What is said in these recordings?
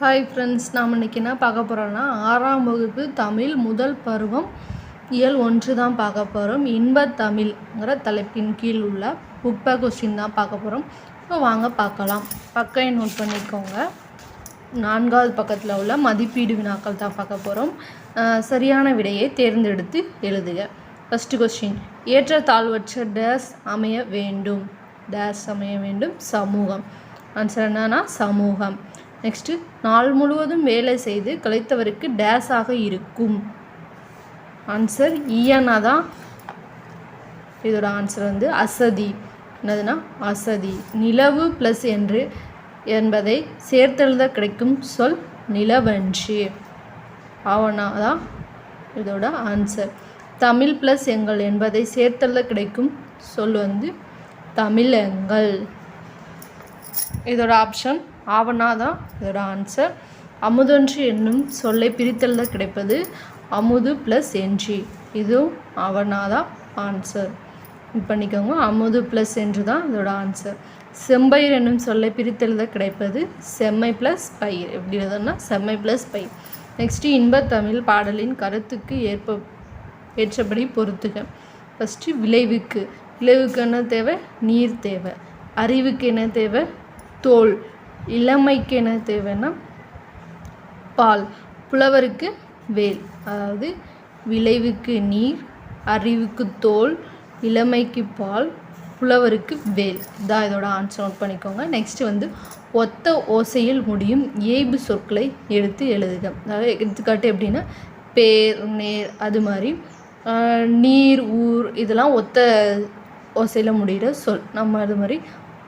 Hi friends நாம் இன்றைக்கி என்ன பார்க்க போகிறோன்னா ஆறாம் வகுப்பு தமிழ் முதல் பருவம் இயல் ஒன்று தான் பார்க்க போகிறோம் இன்ப தமிழ்ங்கிற தலைப்பின் கீழ் உள்ள புக் கொஸ்டின் தான் பார்க்க போகிறோம் ஸோ வாங்க பார்க்கலாம். பக்கம் நோட் பண்ணிக்கோங்க. நான்காவது பக்கத்தில் உள்ள மதிப்பீடு வினாக்கள் தான் பார்க்க போகிறோம் சரியான விடையை தேர்ந்தெடுத்து எழுதுக. ஃபஸ்ட்டு கொஸ்டின் ஏற்ற தாழ்வற்ற டேஸ் அமைய வேண்டும். டேஸ் அமைய வேண்டும். சமூகம். ஆன்சர் என்னன்னா சமூகம். நெக்ஸ்ட்டு நாள் முழுவதும் வேலை செய்து கலைத்தவருக்கு டேஸாக இருக்கும். ஆன்சர் ஈயனா தான் இதோட ஆன்சர் வந்து அசதி. என்னதுன்னா அசதி. நிலவு ப்ளஸ் என்று என்பதை சேர்த்தெழுத கிடைக்கும் சொல் நிலவன்று. ஆவணா தான் இதோட ஆன்சர் தமிழ் ப்ளஸ் எங்கள் என்பதை சேர்த்தெழுத கிடைக்கும் சொல் வந்து தமிழங்கள் இதோட ஆப்ஷன் ஆவனா தான் இதோட ஆன்சர் அமுதொன்று என்னும் சொல்லை பிரித்தெழுத கிடைப்பது அமுது ப்ளஸ் என்ஜி இதுவும் அவனாதான் தான் ஆன்சர் இது பண்ணிக்கோங்க. அமுது ப்ளஸ் என்று தான் இதோட ஆன்சர் செம்பயிர் என்னும் சொல்லை பிரித்தெழுத கிடைப்பது செம்மை ப்ளஸ் பயிர். எப்படி எழுதுனா செம்மை ப்ளஸ் பயிர். நெக்ஸ்ட்டு இன்பத்தமிழ் பாடலின் கருத்துக்கு ஏற்ப ஏற்றபடி பொறுத்துக ஃபஸ்ட்டு விளைவுக்கு. விளைவுக்கு என்ன தேவை? நீர் தேவை. அறிவுக்கு என்ன தேவை? தோல். இளமைக்கு என்ன தேவைன்னா பால். புலவருக்கு வேல். அதாவது விளைவுக்கு நீர் அறிவுக்கு தோல் இளமைக்கு பால் புலவருக்கு வேல். இதான் இதோட ஆன்சர் நோட் பண்ணிக்கோங்க. நெக்ஸ்ட்டு வந்து ஒத்த ஓசையில் முடியும் ஏய்பு சொற்களை எடுத்து எழுதுக. அதாவது எடுத்துக்காட்டு எப்படின்னா பேர் நேர் அது மாதிரி. நீர் ஊர் இதெல்லாம் ஒத்த ஓசையில் முடிகிற சொல். நம்ம அது மாதிரி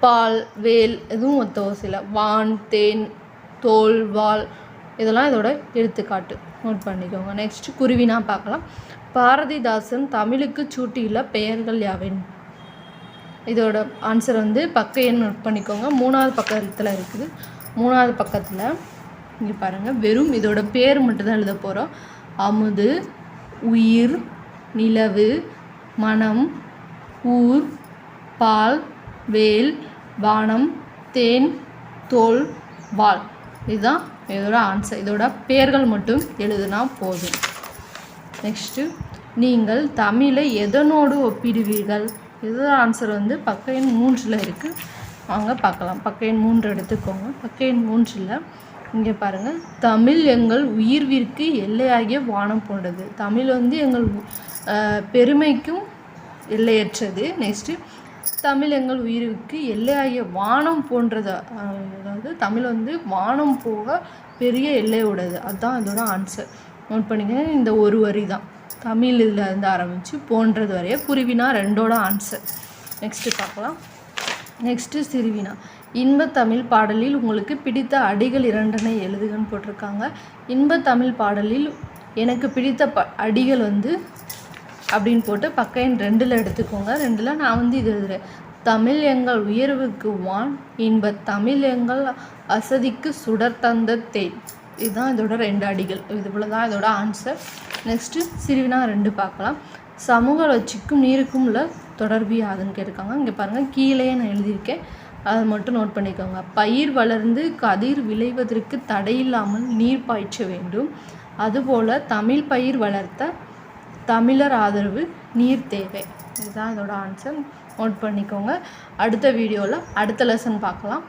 பால் வேல் எதுவும் ஒத்த ஓசையில். வான் தேன் தோல் வால் இதெல்லாம் இதோட எடுத்துக்காட்டு. நோட் பண்ணிக்கோங்க. நெக்ஸ்ட்டு குருவினா பார்க்கலாம். பாரதிதாசன் தமிழுக்கு சூட்டியுள்ள பெயர்கள் யாவின் இதோட ஆன்சர் வந்து பக்க எண் நோட் பண்ணிக்கோங்க. மூணாவது பக்கத்தில் இருக்குது. மூணாவது பக்கத்தில் இங்கே பாருங்கள் வெறும் இதோட பேர் மட்டும்தான் எழுத போகிறோம் அமுது உயிர் நிலவு மனம் ஊர் பால் வேல் வானம் தேன் தோல் வால். இதுதான் இதோட ஆன்சர் இதோட பெயர்கள் மட்டும் எழுதுனா போதும். நெக்ஸ்ட்டு நீங்கள் தமிழை எதனோடு ஒப்பிடுவீர்கள்? இதோட ஆன்சர் வந்து பக்க எண் மூன்றில் இருக்குது வாங்க பார்க்கலாம். பக்க எண் மூன்று எடுத்துக்கோங்க. பக்க எண் மூன்றில் இங்கே பாருங்கள் தமிழ் எங்கள் உயிர்விற்கு எல்லையாகிய வானம் போன்றது. தமிழ் வந்து எங்கள் பெருமைக்கும் எல்லையற்றது. நெக்ஸ்ட்டு தமிழ் எங்கள் உயிருக்கு எல்லையாகிய வானம் போன்றது அதாவது தமிழ் வந்து வானம் போக பெரிய எல்லையுடையது அதுதான் இதோட ஆன்சர் நோட் பண்ணிங்க இந்த ஒரு வரி தான். தமிழ் இதில் இருந்து ஆரம்பித்து போன்றது வரைய குருவினா ரெண்டோட ஆன்சர் நெக்ஸ்ட்டு பார்க்கலாம். நெக்ஸ்ட்டு சிறுவினா இன்பத்தமிழ் பாடலில் உங்களுக்கு பிடித்த அடிகள் இரண்டனை எழுதுகன்னு போட்டிருக்காங்க. இன்பத்தமிழ் பாடலில் எனக்கு பிடித்த ப அடிகள் வந்து அப்படின்னு போட்டு பக்கம் ரெண்டில் எடுத்துக்கோங்க. ரெண்டில் நான் வந்து இது எழுதுகிறேன் தமிழ் எங்கள் உயர்வுக்கு வான் இன்ப தமிழ் எங்கள் அசதிக்கு சுடர் தந்த தேன். இதுதான் இதோட ரெண்டு அடிகள். இது போல் தான் இதோட ஆன்சர் நெக்ஸ்ட்டு சிறுவினா ரெண்டு பார்க்கலாம். சமூக வளர்ச்சிக்கும் நீருக்கும் உள்ள தொடர்பு யாதுன்னு கேட்டிருக்காங்க. இங்கே பாருங்கள் கீழே நான் எழுதியிருக்கேன். அதை மட்டும் நோட் பண்ணிக்கோங்க. பயிர் வளர்ந்து கதிர் விளைவதற்கு தடையில்லாமல் நீர் பாய்ச்ச வேண்டும். அதுபோல் தமிழ் பயிர் வளர்த்த தமிழர் ஆதரவு நீர் தேவை. இதுதான் இதோட ஆன்சர் நோட் பண்ணிக்கோங்க. அடுத்த வீடியோவில் அடுத்த லெசன் பார்க்கலாம்.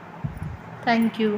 தேங்க்யூ